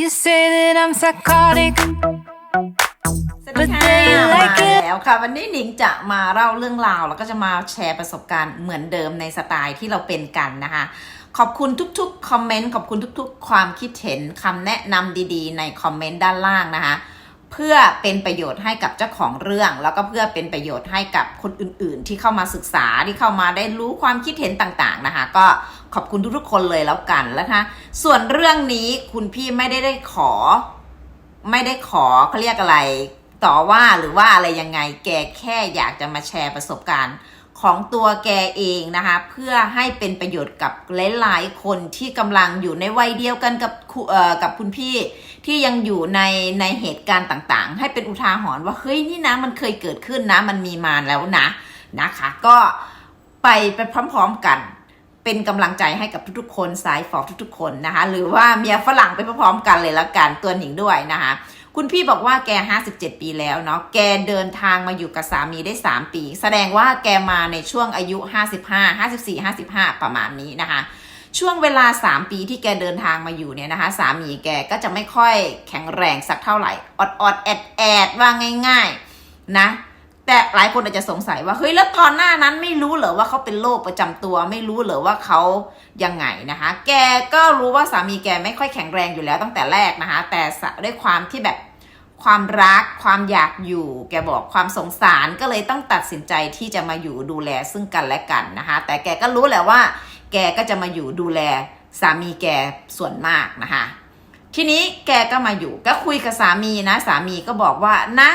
You say that I'm psychotic, สวัสดี But they ค่ะ like มา it แล้วค่ะ วันนี้หนิงจะมาเล่าเรื่องราว แล้วก็จะมาแชร์ประสบการณ์เหมือนเดิมในสไตล์ที่เราเป็นกันนะคะ ขอบคุณทุกๆคอมเมนต์ขอบคุณทุกๆ ความคิดเห็นคำแนะนำดีๆ ในคอมเมนต์ด้านล่างนะคะ เพื่อเป็นประโยชน์ให้กับเจ้าของเรื่อง แล้วก็เพื่อเป็นประโยชน์ให้กับคนอื่น ๆ ที่เข้ามาศึกษาที่เข้ามาได้รู้ความคิดเห็นต่างๆนะคะ ก็ขอบคุณทุกๆคนเลยแล้วกันแล้วนะคะส่วนเรื่องนี้คุณพี่ไม่ได้ได้ขอ ไม่ได้ขอเขาเรียกอะไร ต่อว่าหรือว่าอะไรยังไงแกแค่อยากจะมาแชร์ประสบการณ์ ของตัวแกเองนะคะ เพื่อให้เป็นประโยชน์กับหลายๆคนที่กำลังอยู่ในวัยเดียวกันกับคู่กับคุณพี่ที่ยังอยู่ในในเหตุการณ์ต่างๆ ให้เป็นอุทาหรณ์ว่าเฮ้ยนี่นะมันเคยเกิดขึ้นนะ มันมีมาแล้วนะนะคะ ก็ไปไปพร้อมๆกันเป็นกำลังใจให้กับทุกๆคนสายฟอกทุกๆคนนะคะ หรือว่าเมียฝรั่งไปพร้อมๆกันเลยละกันตัวหนิงด้วยนะคะ คุณพี่บอกว่าแก 57 ปีแล้วเนาะ แกเดินทางมาอยู่กับสามีได้ 3 ปี แสดงว่าแกมาในช่วงอายุ 55 54 55 ประมาณนี้นะคะ ช่วงเวลา 3 ปีที่แกเดินทางมาอยู่เนี่ยนะคะ สามีแกก็จะไม่ค่อยแข็งแรงสักเท่าไหร่ อดอดแอดแอดว่าง่าย ๆ นะ แต่หลายคนอาจจะสงสัยว่าเฮ้ยแล้วก่อนหน้านั้นไม่รู้เหรอว่าเขาเป็นโรคประจำตัว ไม่รู้เหรอว่าเขายังไงนะคะ แกก็รู้ว่าสามีแกไม่ค่อยแข็งแรงอยู่แล้วตั้งแต่แรกนะคะ แต่ด้วยความที่แบบความรักความอยากอยู่ แกบอกความสงสารก็เลยต้องตัดสินใจที่จะมาอยู่ดูแลซึ่งกันและกันนะคะ แต่แกก็รู้แหละว่า แกก็จะมาอยู่ดูแลสามีแกส่วนมากนะคะ ทีนี้แกก็มาอยู่ก็คุยกับสามีนะ สามีก็บอกว่านะ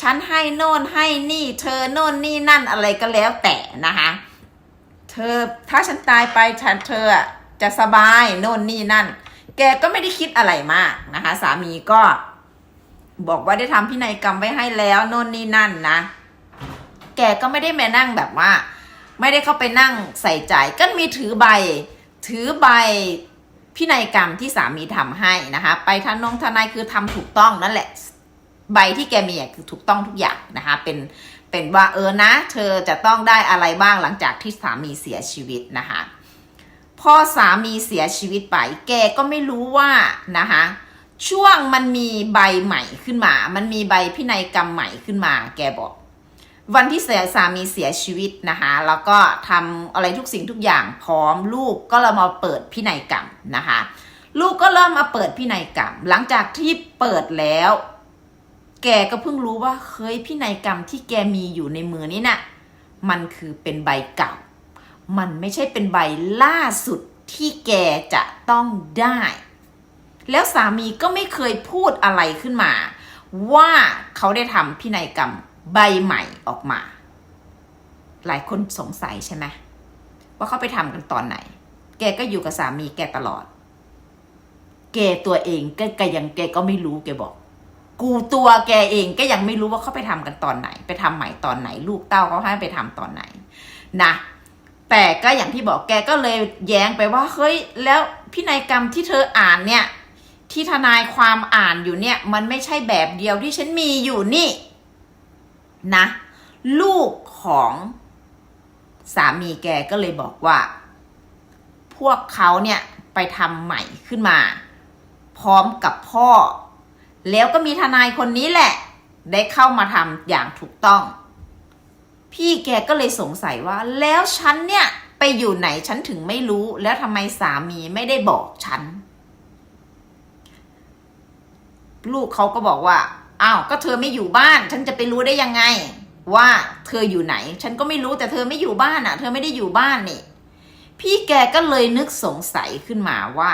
ฉันให้โน่นให้นี่ เธอโน่นนี่นั่นอะไรก็แล้วแต่นะคะ เธอถ้าฉันตายไปฉันเธอจะสบายโน่นนี่นั่น แกก็ไม่ได้คิดอะไรมากนะคะ สามีก็ บอกว่าได้ทำพินัยกรรมไว้ให้แล้วโน่นนี่นั่นนะ แกก็ไม่ได้มานั่งแบบว่า ไม่ได้เข้าไปนั่งใส่ใจก็มีถือใบ ถือใบพินัยกรรมที่สามีทำให้นะคะ ไปท่านงทนายคือทำถูกต้องนั่นแหละ ใบที่แกมีคือถูกต้องทุกอย่างนะคะเป็นเป็นว่าเออนะ เธอจะต้องได้อะไรบ้างหลังจากที่สามีเสียชีวิตนะคะพอสามีเสียชีวิตไป แกก็ไม่รู้ว่านะคะช่วงมันมีใบใหม่ขึ้นมา มันมีใบพินัยกรรมใหม่ขึ้นมา แกบอก วันที่เสียสามีเสียชีวิตนะคะแล้วก็ทำอะไรทุกสิ่งทุกอย่างพร้อมลูกก็เรามาเปิดพินัยกรรมนะคะ ลูกก็เริ่มมาเปิดพินัยกรรม หลังจากที่เปิดแล้ว แกก็เพิ่งรู้ว่าเฮ้ยพินัยกรรมที่แกมีอยู่ในมือนี้น่ะมันคือเป็นใบเก่า มันไม่ใช่เป็นใบล่าสุดที่แกจะต้องได้ แล้วสามีก็ไม่เคยพูดอะไรขึ้นมา ว่าเขาได้ทำพินัยกรรมใบใหม่ออกมา หลายคนสงสัยใช่ไหมว่าเขาไปทำกันตอนไหน แกก็อยู่กับสามีแกตลอด แกตัวเองก็แกยังแกก็ไม่รู้แกบอก กูตัวแกเองก็ยังไม่รู้ว่าเขาไปทำกันตอนไหน ไปทำใหม่ตอนไหน ลูกเต้าเขาให้ไปทำตอนไหนนะแต่ก็อย่างที่บอกแกก็เลยแย้งไปว่าเฮ้ยแล้วพินัยกรรมที่เธออ่านเนี่ยที่ทนายความอ่านอยู่เนี่ย มันไม่ใช่แบบเดียวที่ฉันมีอยู่นี่นะลูกของสามีแกก็เลยบอกว่า พวกเขาเนี่ยไปทำใหม่ขึ้นมา พร้อมกับพ่อ แล้วก็มีทนายคนนี้แหละ ได้เข้ามาทำอย่างถูกต้อง พี่แกก็เลยสงสัยว่า แล้วฉันเนี่ย ไปอยู่ไหนฉันถึงไม่รู้ แล้วทำไมสามีไม่ได้บอกฉัน ลูกเขาก็บอกว่าอ้าวก็เธอไม่อยู่บ้าน ฉันจะไปรู้ได้ยังไง ว่าเธออยู่ไหน ฉันก็ไม่รู้แต่เธอไม่อยู่บ้านอะ เธอไม่ได้อยู่บ้านนี่พี่แกก็เลยนึกสงสัยขึ้นมาว่า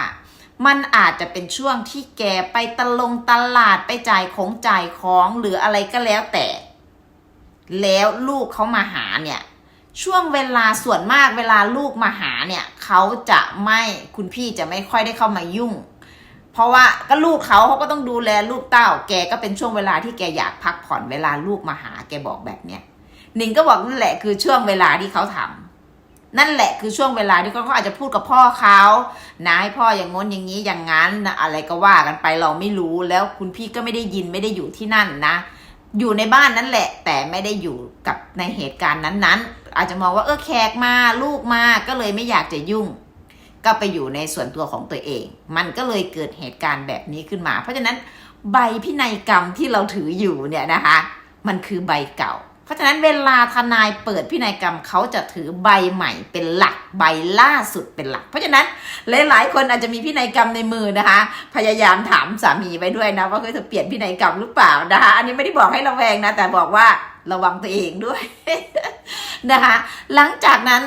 มันอาจจะเป็นช่วงที่แกไปตะลงตลาดไปจ่ายของจ่ายของหรืออะไรก็แล้วแต่ แล้วลูกเขามาหาเนี่ย ช่วงเวลาส่วนมากเวลาลูกมาหาเนี่ยเขาจะไม่คุณพี่จะไม่ค่อยได้เข้ามายุ่ง เพราะว่าก็ลูกเขาเขาก็ต้องดูแลลูกเต้า แกก็เป็นช่วงเวลาที่แกอยากพักผ่อนเวลาลูกมาหา แกบอกแบบเนี้ยหนิงก็บอกนั่นแหละคือช่วงเวลาที่เขาทำ นั่นแหละคือช่วงเวลาที่เขาอาจจะพูดกับพ่อเขานะให้พ่ออย่างง้นอย่างนี้อย่างนั้นนะอะไรก็ว่ากันไปเราไม่รู้แล้วคุณพี่ก็ไม่ได้ยินไม่ได้อยู่ที่นั่นนะ อยู่ในบ้านนั่นแหละ แต่ไม่ได้อยู่กับในเหตุการณ์นั้นๆ อาจจะมองว่าเออแขกมาลูกมาก็เลยไม่อยากจะยุ่ง ก็ไปอยู่ในส่วนตัวของตัวเอง มันก็เลยเกิดเหตุการณ์แบบนี้ขึ้นมา เพราะฉะนั้นใบพินัยกรรมที่เราถืออยู่เนี่ยนะคะ มันคือใบเก่า เพราะฉะนั้นเวลาทนายเปิดพินัยกรรมเขาจะถือใบใหม่เป็นหลักใบล่าสุดเป็นหลัก เพราะฉะนั้นหลาย ๆ คนอาจจะมีพินัยกรรมในมือนะคะ พยายามถามสามีไว้ด้วยนะว่าเฮ้ยเธอเปลี่ยนพินัยกรรมหรือเปล่านะคะอันนี้ไม่ได้บอกให้ระแวงนะ แต่บอกว่าระวังตัวเองด้วยนะคะ หลังจากนั้น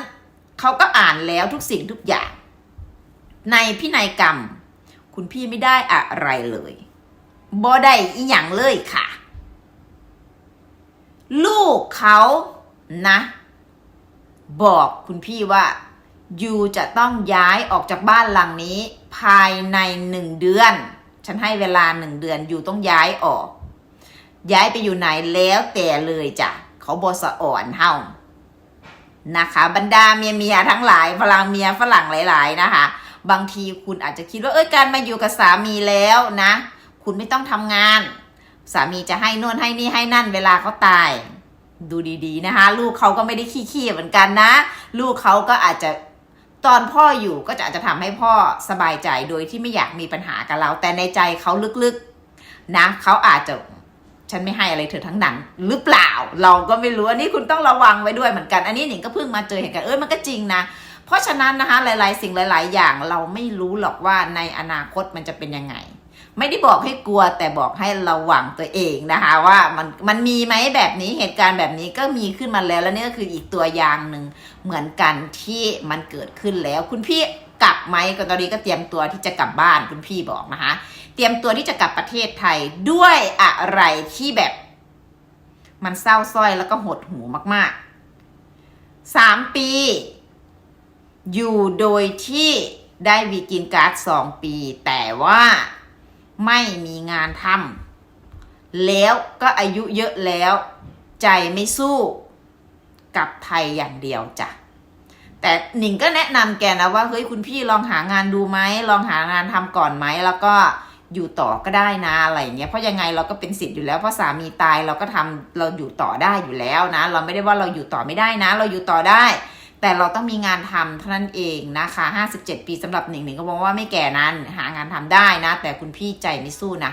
เขาก็อ่านแล้วทุกสิ่งทุกอย่าง ในพินัยกรรม คุณพี่ไม่ได้อะไรเลยบ่ได้อีหยังเลยค่ะ ลูกเขานะ บอกคุณพี่ว่ายูจะต้องย้ายออกจากบ้านหลังนี้ ภายในหนึ่งเดือน ฉันให้เวลาหนึ่งเดือนยูต้องย้ายออก ย้ายไปอยู่ไหนแล้วแต่เลยจ้ะเขาบอสอ่อนเฮานะคะ บรรดาเมียเมียทั้งหลายพลังเมียฝรั่งหลาย ๆ นะคะ บางทีคุณอาจจะคิดว่าเอ้ยการมาอยู่กับสามีแล้วนะ คุณไม่ต้องทำงาน สามีจะให้นวดให้นี่ให้นั่นเวลาเขาตาย ดูดีๆนะคะ ลูกเขาก็ไม่ได้ขี้ๆเหมือนกันนะ ลูกเขาก็อาจจะตอนพ่ออยู่ก็จะอาจจะทำให้พ่อสบายใจโดยที่ไม่อยากมีปัญหากับเรา แต่ในใจเขาลึกๆนะเขาอาจจะฉันไม่ให้อะไรเธอทั้งนั้น หรือเปล่า เราก็ไม่รู้อันนี้คุณต้องระวังไว้ด้วยเหมือนกัน อันนี้หนิงก็เพิ่งมาเจอเหตุการณ์เออมันก็จริงนะ เพราะฉะนั้นนะคะหลาย ๆ สิ่งหลาย ๆ อย่างเราไม่รู้หรอกว่าในอนาคตมันจะเป็นยังไง ไม่ได้บอกให้กลัวแต่บอกให้ระวังตัวเองนะคะ ว่ามันมันมีไหมแบบนี้เหตุการณ์แบบนี้ก็มีขึ้นมาแล้ว แล้วนี่ก็คืออีกตัวอย่างหนึ่งเหมือนกันที่มันเกิดขึ้นแล้ว คุณพี่กลับไหมก็ตอนนี้ก็เตรียมตัวที่จะกลับบ้านคุณพี่บอกนะคะ เตรียมตัวที่จะกลับประเทศไทยด้วยอะไรที่แบบ มันเศร้าสร้อยแล้วก็หดหูมากๆสามปี อยู่โดยที่ได้วีกินการ์ดสองปี แต่ว่า ไม่มีงานทำแล้วก็อายุเยอะแล้ว ใจไม่สู้กับไทยอย่างเดียวจ้ะแต่หนิงก็แนะนำแกนะว่าเฮ้ยคุณพี่ลองหางานดูไหมลองหางานทำก่อนไหมแล้วก็อยู่ต่อก็ได้นะอะไรอย่างเงี้ยเพราะยังไงเราก็เป็นสิทธิ์อยู่แล้วเพราะสามีตายเราก็ทำเราอยู่ต่อได้อยู่แล้วนะ เราไม่ได้ว่าเราอยู่ต่อไม่ได้นะ เราอยู่ต่อได้ แต่เราต้องมีงานทำเท่านั้นเองนะคะ57 ปีสำหรับหนิงหนิงก็มองว่าไม่แก่นั้นหางานทำได้นะ แต่คุณพี่ใจไม่สู้นะ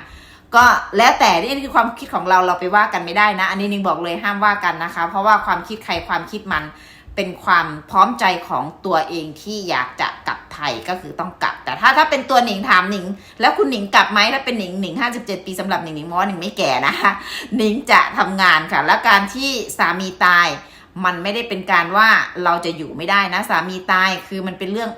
ก็แล้วแต่นี่คือความคิดของเราเราไปว่ากันไม่ได้นะ อันนี้นิงบอกเลยห้ามว่ากันนะคะ เพราะว่าความคิดใครความคิดมันเป็นความพร้อมใจของตัวเองที่อยากจะกลับไทยก็คือต้องกลับ แต่ถ้าถ้าเป็นตัวหนิงถามหนิง แล้วคุณหนิงกลับไหมถ้าเป็นหนิงหนิง57ปีสำหรับหนิงหนิงมอหนิงไม่แก่นะคะหนิงจะทำงานค่ะ แล้วการที่สามีตาย มันไม่ได้เป็นการว่าเราจะอยู่ไม่ได้นะสามีตายคือมันเป็นเรื่อง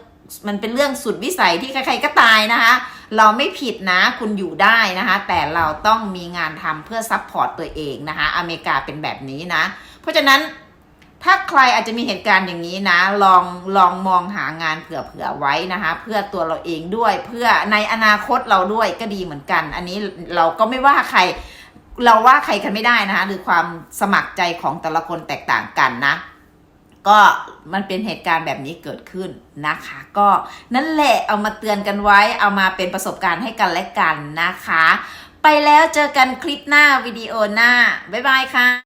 มันเป็นเรื่องสุดวิสัยที่ใครๆก็ตายนะคะ เราไม่ผิดนะคุณอยู่ได้นะคะ แต่เราต้องมีงานทำเพื่อซัพพอร์ตตัวเองนะคะ อเมริกาเป็นแบบนี้นะ เพราะฉะนั้นถ้าใครอาจจะมีเหตุการณ์อย่างนี้นะ ลองลองมองหางานเผื่อๆไว้นะคะ เพื่อตัวเราเองด้วย เพื่อในอนาคตเราด้วยก็ดีเหมือนกัน อันนี้เราก็ไม่ว่าใคร เราว่าใครกันไม่ได้นะคะหรือความสมัครใจของแต่ละคนแตกต่างกันนะ ก็มันเป็นเหตุการณ์แบบนี้เกิดขึ้นนะคะ ก็นั่นแหละเอามาเตือนกันไว้ เอามาเป็นประสบการณ์ให้กันและกันนะคะ ไปแล้วเจอกันคลิปหน้าวิดีโอหน้า บ๊ายบายค่ะ